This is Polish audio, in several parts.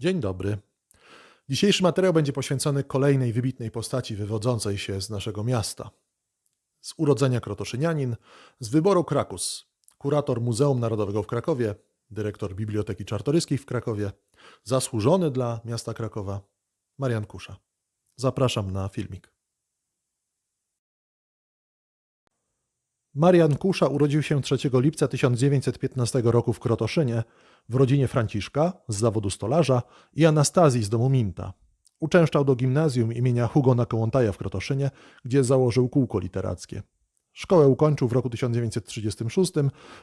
Dzień dobry. Dzisiejszy materiał będzie poświęcony kolejnej wybitnej postaci wywodzącej się z naszego miasta. Z urodzenia krotoszynianin, z wyboru Krakus, kurator Muzeum Narodowego w Krakowie, dyrektor Biblioteki Czartoryskiej w Krakowie, zasłużony dla miasta Krakowa, Marian Kusza. Zapraszam na filmik. Marian Kusza urodził się 3 lipca 1915 roku w Krotoszynie w rodzinie Franciszka z zawodu stolarza i Anastazji z domu Minta. Uczęszczał do gimnazjum imienia Hugona Kołątaja w Krotoszynie, gdzie założył kółko literackie. Szkołę ukończył w roku 1936,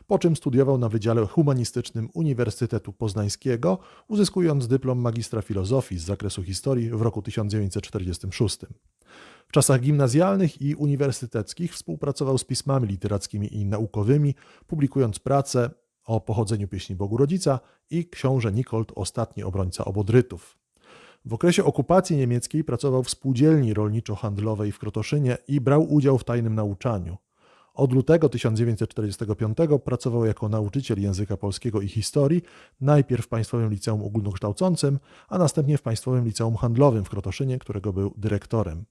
po czym studiował na Wydziale Humanistycznym Uniwersytetu Poznańskiego, uzyskując dyplom magistra filozofii z zakresu historii w roku 1946. W czasach gimnazjalnych i uniwersyteckich współpracował z pismami literackimi i naukowymi, publikując prace o pochodzeniu pieśni Bogu Rodzica i książę Nikolt, ostatni obrońca obodrytów. W okresie okupacji niemieckiej pracował w spółdzielni rolniczo-handlowej w Krotoszynie i brał udział w tajnym nauczaniu. Od lutego 1945 pracował jako nauczyciel języka polskiego i historii, najpierw w Państwowym Liceum Ogólnokształcącym, a następnie w Państwowym Liceum Handlowym w Krotoszynie, którego był dyrektorem.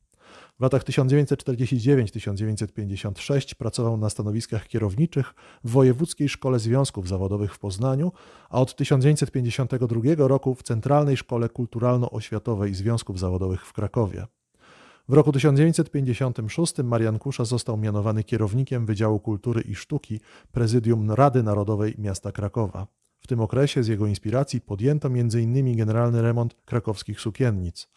W latach 1949-1956 pracował na stanowiskach kierowniczych w Wojewódzkiej Szkole Związków Zawodowych w Poznaniu, a od 1952 roku w Centralnej Szkole Kulturalno-Oświatowej Związków Zawodowych w Krakowie. W roku 1956 Marian Kusza został mianowany kierownikiem Wydziału Kultury i Sztuki Prezydium Rady Narodowej Miasta Krakowa. W tym okresie z jego inspiracji podjęto m.in. generalny remont krakowskich sukiennic.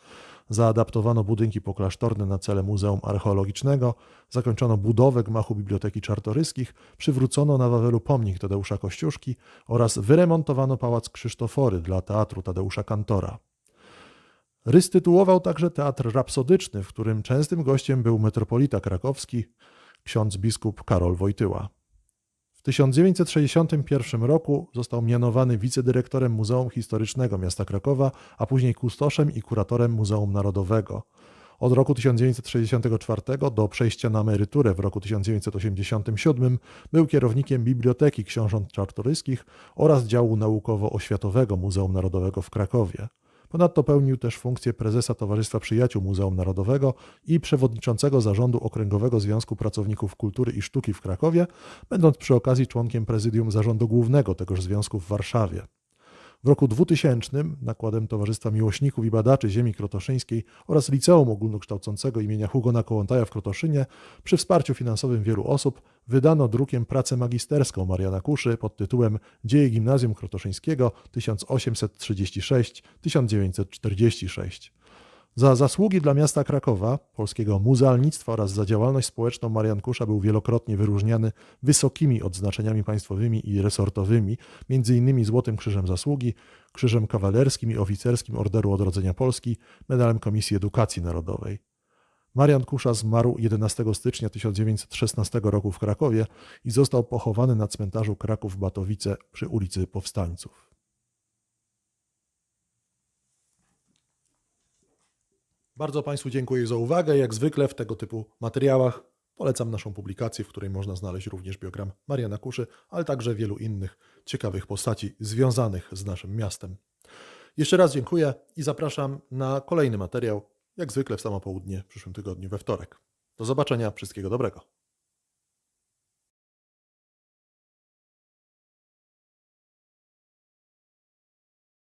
Zaadaptowano budynki poklasztorne na cele Muzeum Archeologicznego, zakończono budowę gmachu Biblioteki Czartoryskich, przywrócono na Wawelu pomnik Tadeusza Kościuszki oraz wyremontowano pałac Krzysztofory dla Teatru Tadeusza Kantora. Rystytułował także teatr rapsodyczny, w którym częstym gościem był metropolita krakowski, ksiądz biskup Karol Wojtyła. W 1961 roku został mianowany wicedyrektorem Muzeum Historycznego Miasta Krakowa, a później kustoszem i kuratorem Muzeum Narodowego. Od roku 1964 do przejścia na emeryturę w roku 1987 był kierownikiem Biblioteki Książąt Czartoryskich oraz działu naukowo-oświatowego Muzeum Narodowego w Krakowie. Ponadto pełnił też funkcję prezesa Towarzystwa Przyjaciół Muzeum Narodowego i przewodniczącego zarządu Okręgowego Związku Pracowników Kultury i Sztuki w Krakowie, będąc przy okazji członkiem prezydium zarządu głównego tegoż związku w Warszawie. W roku 2000 nakładem Towarzystwa Miłośników i Badaczy Ziemi Krotoszyńskiej oraz Liceum Ogólnokształcącego imienia Hugona Kołątaja w Krotoszynie przy wsparciu finansowym wielu osób wydano drukiem pracę magisterską Mariana Kuszy pod tytułem Dzieje Gimnazjum Krotoszyńskiego 1836-1946. Za zasługi dla miasta Krakowa, polskiego muzealnictwa oraz za działalność społeczną Marian Kusza był wielokrotnie wyróżniany wysokimi odznaczeniami państwowymi i resortowymi, m.in. Złotym Krzyżem Zasługi, Krzyżem Kawalerskim i Oficerskim Orderu Odrodzenia Polski, medalem Komisji Edukacji Narodowej. Marian Kusza zmarł 11 stycznia 1916 roku w Krakowie i został pochowany na cmentarzu Kraków-Batowice przy ulicy Powstańców. Bardzo Państwu dziękuję za uwagę. Jak zwykle w tego typu materiałach polecam naszą publikację, w której można znaleźć również biogram Mariana Kuszy, ale także wielu innych ciekawych postaci związanych z naszym miastem. Jeszcze raz dziękuję i zapraszam na kolejny materiał, jak zwykle w samo południe w przyszłym tygodniu we wtorek. Do zobaczenia, wszystkiego dobrego.